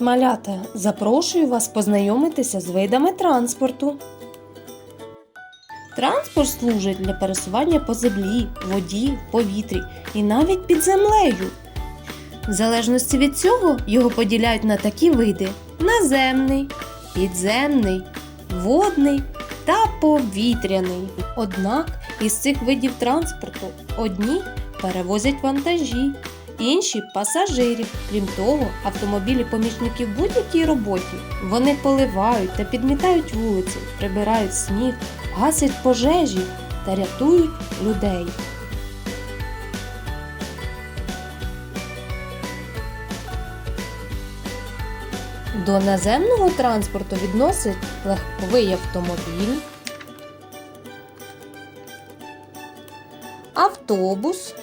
малята! Запрошую вас познайомитися з видами транспорту. Транспорт служить для пересування по землі, воді, повітрі і навіть під землею. В залежності від цього його поділяють на такі види: наземний, підземний, водний та повітряний. Однак із цих видів транспорту одні перевозять вантажі, інші пасажирів. Крім того, автомобілі помічники в будь-якій роботі. Вони поливають та підмітають вулиці, прибирають сніг, гасять пожежі та рятують людей. До наземного транспорту відносять легковий автомобіль, автобус,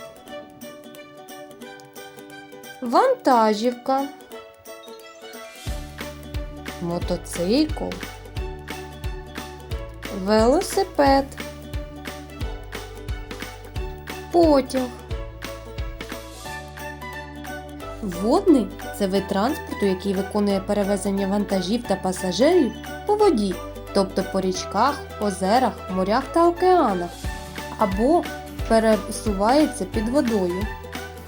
вантажівка, мотоцикл, велосипед, потяг. Водний це вид транспорту, який виконує перевезення вантажів та пасажирів по воді, тобто по річках, озерах, морях та океанах, або пересувається під водою.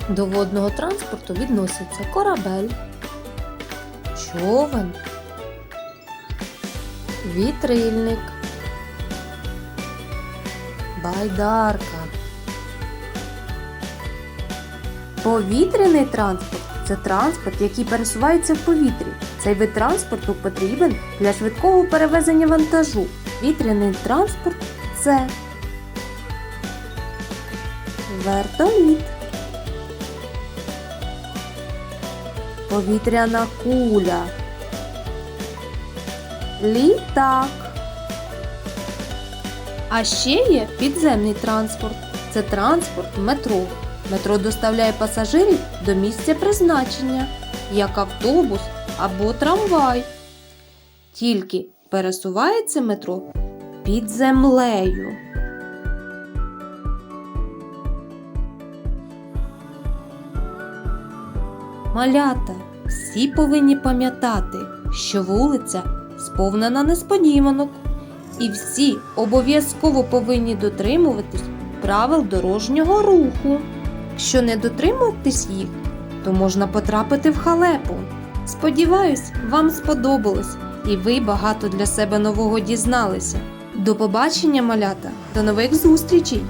До водного транспорту відносяться корабель, човен, вітрильник, байдарка. Повітряний транспорт це транспорт, який пересувається в повітрі. Цей вид транспорту потрібен для швидкого перевезення вантажу. Вітряний транспорт це вертоліт, повітряна куля, літак. А ще є підземний транспорт. Це транспорт метро. Метро доставляє пасажирів до місця призначення, як автобус або трамвай. Тільки пересувається метро під землею. Малята, всі повинні пам'ятати, що вулиця сповнена несподіванок, і всі обов'язково повинні дотримуватись правил дорожнього руху. Якщо не дотримуватись їх, то можна потрапити в халепу. Сподіваюсь, вам сподобалось і ви багато для себе нового дізналися. До побачення, малята, до нових зустрічей!